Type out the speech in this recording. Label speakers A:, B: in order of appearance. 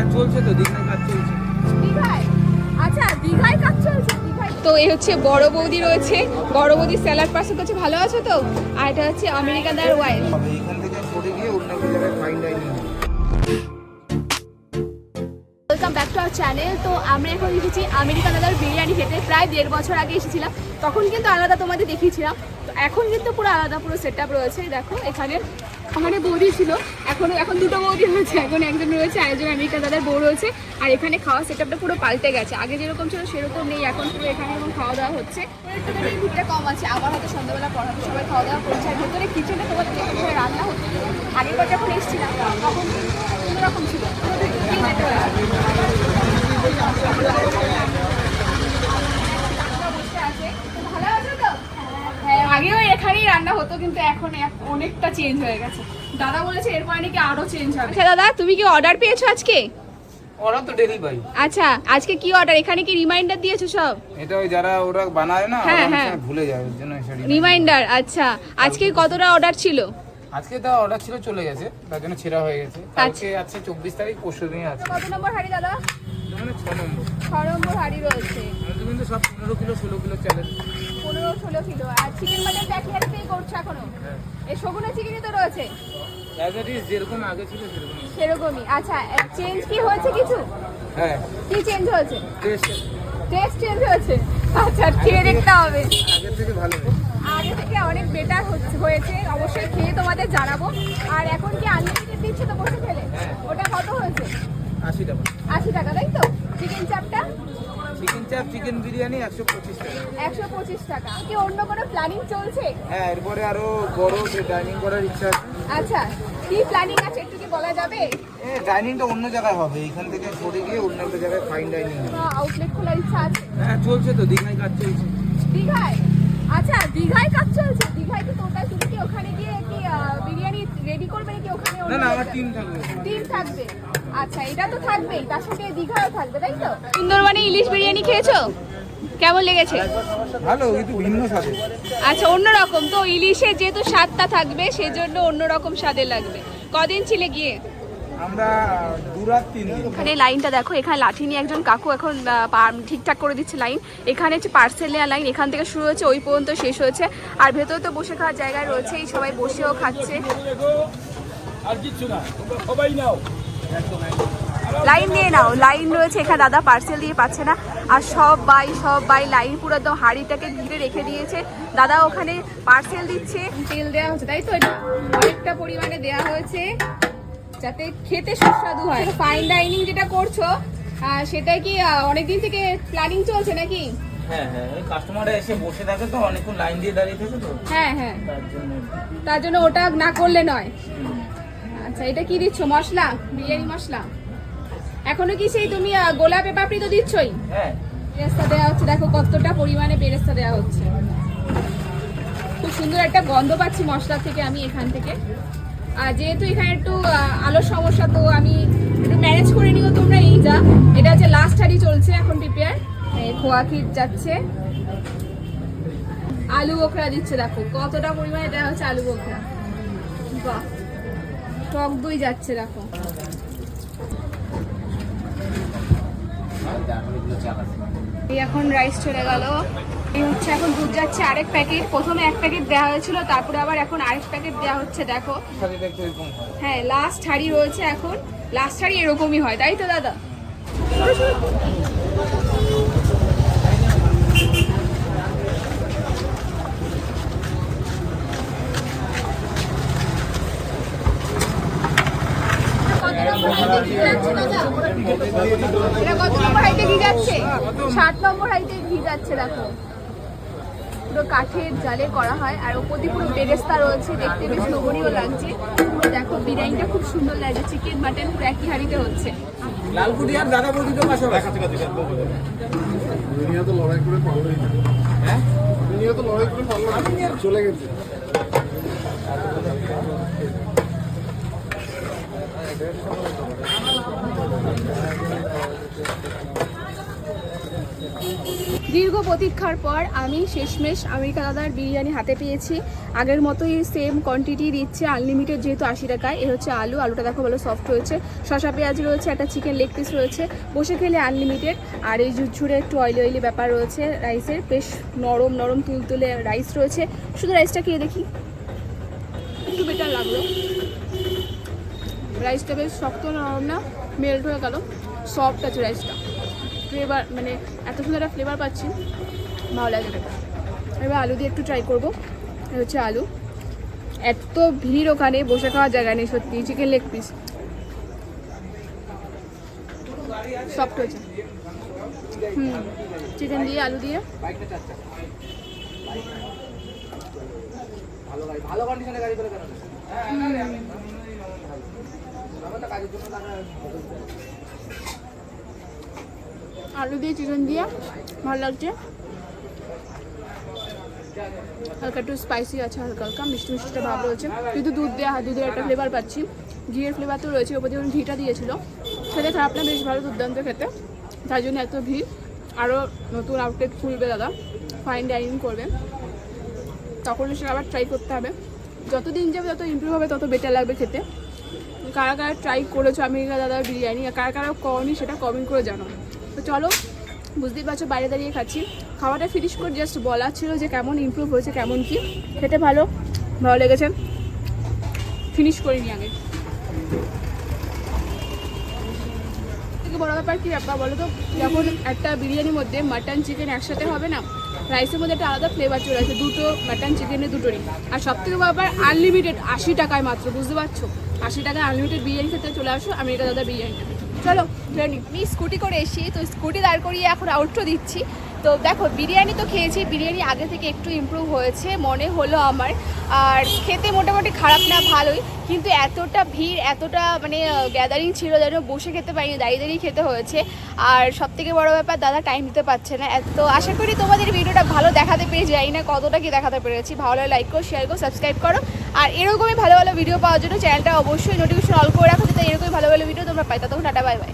A: হ্যাঁ চলছে তো দীঘায় কাজ চলছে।
B: দীঘায়? আচ্ছা দীঘায় কাজ চলছে তো এই হচ্ছে বড় বৌদি রয়েছে। বড় বৌদি স্যালাড পার্সেল করছে ভালো আছো তো? আর এটা হচ্ছে আমেরিকাদার ওয়াইফ
A: এখান থেকে সরে গিয়ে অন্য জায়গায় fine dining
B: welcome back to channel তো আমরা এখন এসেছি আমেরিকান দাদার বিরিয়ানি খেতে। প্রায় দেড় বছর আগে এসেছিলাম। তখন কিন্তু আলাদা তোমাদের দেখিয়েছিলাম। তো এখন কিন্তু পুরো আলাদা পুরো সেট আপ রয়েছে। দেখো এখানে ওখানে বৌদি ছিল। এখন এখন দুটো বৌদি হয়েছে এখন একজন রয়েছে, আরেকজন আমেরিকা দাদার বউ রয়েছে। আর এখানে খাওয়া সেট আপটা পুরো পাল্টে গেছে। আগে যেরকম ছিল, সেরকম নেই। এখন পুরো এখানে এখন খাওয়া দাওয়া হচ্ছে। ভিড়টা কম আছে। আবার হয়তো সন্ধ্যাবেলা পড়াতে সবাই খাওয়া দাওয়া করছে। আর ভেতরে কিচেনে তোমাদের রান্না হচ্ছে আগের বার যখন এসেছিলাম, তখন কিন্তু অন্যরকম ছিল ঠিক আছে ভালো আছো তো? হ্যাঁ, আগেও এখানেই রান্না হতো কিন্তু এখন অনেকটা চেঞ্জ হয়ে গেছে। দাদা বলেছে এরপরে নাকি আরও চেঞ্জ হবে। আচ্ছা দাদা তুমি কি অর্ডার পেয়েছ আজকে?
A: ওরা তো ডেলি ভাই
B: আচ্ছা আজকে কি অর্ডার এখানে কি রিমাইন্ডার দিয়েছ সব?
A: এটা ওই যারা ওরা বানায় না
B: হ্যাঁ, হ্যাঁ।
A: ভুলে যায় ওর জন্য
B: রিমাইন্ডার আচ্ছা। আজকে কতটা অর্ডার ছিল?
A: আজকে তো অর্ডার ছিল চলে গেছে। তার জন্য ছেঁড়া হয়ে গেছে। কালকে আছে চব্বিশ তারিখ পরশু দিন আছে।
B: কত নম্বর হাড়ি দাদা?
A: মানে ছ নম্বর।
B: ছ নম্বর হাড়ি রয়েছে।
A: আমাদের কিন্তু সব পনেরো কিলো ষোলো কিলো চালের
B: পনেরো ষোলো কিলো আর চিকেন মাটন হাড়িতেই করছ এখনও। এই সগুনা চিকেনই তো রয়েছে।
A: অ্যাজ ইট ইজ যেরকম আগে ছিল সেরকম
B: সেরকমই। আচ্ছা চেঞ্জ কি হয়েছে কিছু?
A: হ্যাঁ।
B: কি চেঞ্জ হয়েছে?
A: টেস্ট
B: টেস্ট চেঞ্জ হয়েছে? আচ্ছা খেয়ে দেখতে হবে।
A: আগের থেকে ভালো
B: আগে থেকে অনেক বেটার হয়েছে। অবশ্যই খেয়ে তোমাদের জানাব। আর এখন কি আনলিমিটেড দিচ্ছে তো বসে খেলে? ওটা কত হয়েছে?
A: আশি টাকা।
B: আশি টাকা তাই তো? চিকেন চাপটা
A: চিকেন চাপ চিকেন বিরিয়ানি একশো পঁচিশ টাকা।
B: একশো পঁচিশ টাকা। কি অন্য কোনো প্ল্যানিং চলছে?
A: হ্যাঁ এরপরে আরও বড় ডাইনিং করার ইচ্ছা আছে।
B: আচ্ছা কি প্ল্যানিং আছে একটু কি বলা যাবে?
A: এ ডাইনিংটা অন্য জায়গায় হবে। এখান থেকে সরে গিয়ে অন্য একটা জায়গায় ফাইন ডাইনিং
B: আউটলেট খোলার ইচ্ছা আছে?
A: হ্যাঁ চলছে তো দীঘায় কাজ চলছে।
B: দীঘায়? আচ্ছা দীঘায় কাজ চলছে? দীঘায় কি টোটাল তুমি কি ওখানে গিয়ে কি বিরিয়ানি রেডি করবে নাকি ওখানে
A: না না আমার টিম থাকবে।
B: টিম থাকবে। আচ্ছা এটা তো থাকবেই তার সাথে দীঘাও থাকবে তাই তো? সুন্দরবনে ইলিশ বিরিয়ানি খেয়েছো? কেমন লেগেছে?
A: ভালো কিন্তু ভিন্ন স্বাদে
B: আচ্ছা অন্যরকম তো ইলিশের যেহেতু স্বাদটা থাকবে সেজন্য অন্যরকম স্বাদে লাগবে। কদিন ছিলে গিয়ে?
A: আমরা
B: এখানে লাইনটা দেখো এখানে লাঠি নিয়ে একজন কাকু এখন পা- ঠিকঠাক করে দিচ্ছে লাইন। এখানে হচ্ছে পার্সেল নেওয়া লাইন এখান থেকে শুরু হচ্ছে ওই পর্যন্ত শেষ হয়েছে। আর ভেতরে তো বসে খাওয়ার জায়গায় রয়েছেই সবাই বসেও খাচ্ছে। লাইন দিয়ে নাও লাইন রয়েছে এখানে দাদা পার্সেল দিয়ে পাচ্ছে না। আর সব বাই সব বাই লাইন পুরো একদম হাড়িটাকে ঘিরে রেখে দিয়েছে। দাদা ওখানে পার্সেল দিচ্ছে। তেল দেওয়া হচ্ছে তাই তো? এটা অনেকটা পরিমাণে দেওয়া হয়েছে যাতে খেতে সুস্বাদু হয়। ফাইন ডাইনিং যেটা করছ সেটাই কি অনেকদিন থেকে প্ল্যানিং চলছে নাকি?
A: হ্যাঁ হ্যাঁ কাস্টমাররা এসে বসে থাকে তো অনেকক্ষণ লাইন দিয়ে দাঁড়িয়ে থাকে তো।
B: হ্যাঁ হ্যাঁ।
A: তার জন্য
B: ওটা না করলে নয়। আচ্ছা এটা কি দিচ্ছ? মশলা? বিরিয়ানি মশলা? এখনও কি সেই তুমি গোলাপে পাপড়ি তো দিচ্ছই?
A: হ্যাঁ।
B: বেরেস্তা দেওয়া হচ্ছে দেখো কতটা পরিমাণে বেরেস্তা দেওয়া হচ্ছে। খুব সুন্দর একটা গন্ধ পাচ্ছি মশলা থেকে আমি এখান থেকে। আর যেহেতু এখানে একটু আলোর সমস্যা তো আমি একটু ম্যানেজ করে নিও তোমরা এই যা। এটা হচ্ছে লাস্ট হাড়ি চলছে এখন প্রিপেয়ার খোয়া ক্ষীর যাচ্ছে? আলু বোখরা দিচ্ছে দেখো। কতটা পরিমাণে দেওয়া হচ্ছে আলু বোখরা। বাহ। টক দই যাচ্ছে এই এখন রাইস চলে গেল। এই হচ্ছে এখন দুধ যাচ্ছে আরেক প্যাকেট। প্রথমে এক প্যাকেট দেওয়া হয়েছিল, তারপরে আবার এখন আরেক প্যাকেট দেওয়া হচ্ছে, দেখো।
A: হ্যাঁ
B: লাস্ট হাড়ি রয়েছে এখন। লাস্ট হাড়ি এরকমই হয়, তাই তো, দাদা? কত নম্বর হাইটে ঘি যাচ্ছে? সাত নম্বর হাইটে ঘি যাচ্ছে দেখো। পুরো কাঠের জালে করা হয় আর ওপর দিয়ে পুরো বেরেস্তা রয়েছে দেখতে বেশ নগরীয় লাগছে। পুরো দেখো বিরিয়ানিটা খুব সুন্দর লাগছে চিকেন মাটন পুরো একই হাঁড়িতে হচ্ছে।
A: লালকুটি আর দাদা বৌদি তো পাশাপাশি।
C: দুনিয়া তো লড়াই করে পারলোই না
A: হ্যাঁ?
C: দুনিয়া তো লড়াই করে পারল চলে গেছে।
B: দীর্ঘ প্রতীক্ষার পর আমি শেষমেশ আমেরিকা দাদার বিরিয়ানি হাতে পেয়েছি। আগের মতোই সেম কোয়ান্টিটি দিচ্ছে আনলিমিটেড যেহেতু আশি টাকায়। এ হচ্ছে আলু, আলুটা দেখো ভালো সফট হয়েছে। শসা, পেঁয়াজ রয়েছে, একটা চিকেন লেগ পিস রয়েছে। বসে খেলে আনলিমিটেড আর এই ঝুরঝুরে একটু অয়েলি অয়েলি ব্যাপার রয়েছে রাইসের বেশ নরম নরম তুলতুলে রাইস রয়েছে। শুধু রাইসটা খেয়ে দেখি। একটু বেটার লাগল। রাইসটা বেশ শক্ত নরম না মেল্ট হয়ে গেল সফট আছে রাইসটা ফ্লেভার মানে এত সুন্দর একটা ফ্লেভার পাচ্ছি ভালো লাগে এবার আলু দিয়ে একটু ট্রাই করব। হচ্ছে আলু। এত ভিড় ওখানে বসে খাওয়ার জায়গা নেই সত্যি চিকেন লেগ পিস সফট হয়েছে। হুম চিকেন দিয়ে আলু দিয়ে।
A: ভালো ভালো কন্ডিশনে গাড়ি করে কেন
B: আলু দিয়ে চিকেন দিয়ে ভালো লাগছে। হালকা একটু স্পাইসি আছে, হালকা হালকা, মিষ্টি মিষ্টিটা ভাব রয়েছে। কিন্তু দুধ দেওয়া দুধের একটা ফ্লেভার পাচ্ছি। ঘিয়ের ফ্লেভার তো রয়েছে, ওপর দিয়ে ঘিটা দিয়েছিল। খেতে খারাপ না, বেশ ভালো দুর্দান্ত খেতে। তার জন্য এত ভিড় আরও নতুন আউটলেট খুলবে দাদা। ফাইন ডাইনিং করবে। তখন সেটা আবার ট্রাই করতে হবে। যতদিন যাবে, তত ইমপ্রুভ হবে, তত বেটার লাগবে খেতে। কারা কারা ট্রাই করেছ? আমেরিকা দাদার বিরিয়ানি আর কারা কারা করনি সেটা কমেন্ট করে জানো তো চলো, বুঝতেই পারছ, বাইরে দাঁড়িয়ে খাচ্ছি। খাওয়াটা ফিনিশ করে জাস্ট বলা ছিল যে কেমন ইমপ্রুভ হয়েছে, কেমন কি। খেতে ভালো ভালো লেগেছে। ফিনিশ করিনি আগে। থেকে বড় ব্যাপার কি ব্যাপার বলো তো, যখন একটা বিরিয়ানির মধ্যে মাটন চিকেন একসাথে হবে না রাইসের মধ্যে একটা আলাদা ফ্লেভার চলে আসে, দুটো মাটন চিকেনের দুটোরই। আর সব থেকে ব্যাপার আনলিমিটেড আশি টাকায় মাত্র, বুঝতে পারছ? আশি টাকা আনলিমিটেড বিরিয়ানি খেতে চলে আসো আমি এটা দাদা বিরিয়ানি। চলো আমি স্কুটি করে এসি তো স্কুটি দাঁড় করিয়ে এখন আউটটো দিচ্ছি তো দেখো, বিরিয়ানি তো খেয়েছি, বিরিয়ানি আগে থেকে একটু ইমপ্রুভ হয়েছে, মনে হলো আমার। আর খেতে মোটামুটি খারাপ না, ভালোই, কিন্তু এতটা ভিড়, এতটা মানে গ্যাদারিং ছিল যেন বসে খেতে পারিনি, দাঁড়িয়ে দাঁড়িয়ে খেতে হয়েছে। আর সব থেকে বড় ব্যাপার, দাদা টাইম দিতে পারছে না। এত, আশা করি তোমাদের ভিডিওটা ভালো দেখাতে পেরে যাই না কতটা কি দেখাতে পেরেছি। ভালো লাইক করো শেয়ার করো সাবস্ক্রাইব করো। আর এরকমই ভালো ভালো ভিডিও পাওয়ার জন্য চ্যানেলটা অবশ্যই নোটিফিকেশন অল করে রাখো, যাতে এরকমই ভালো ভালো ভিডিও তোমরা পাই। ততক্ষণ টাটা বাই বাই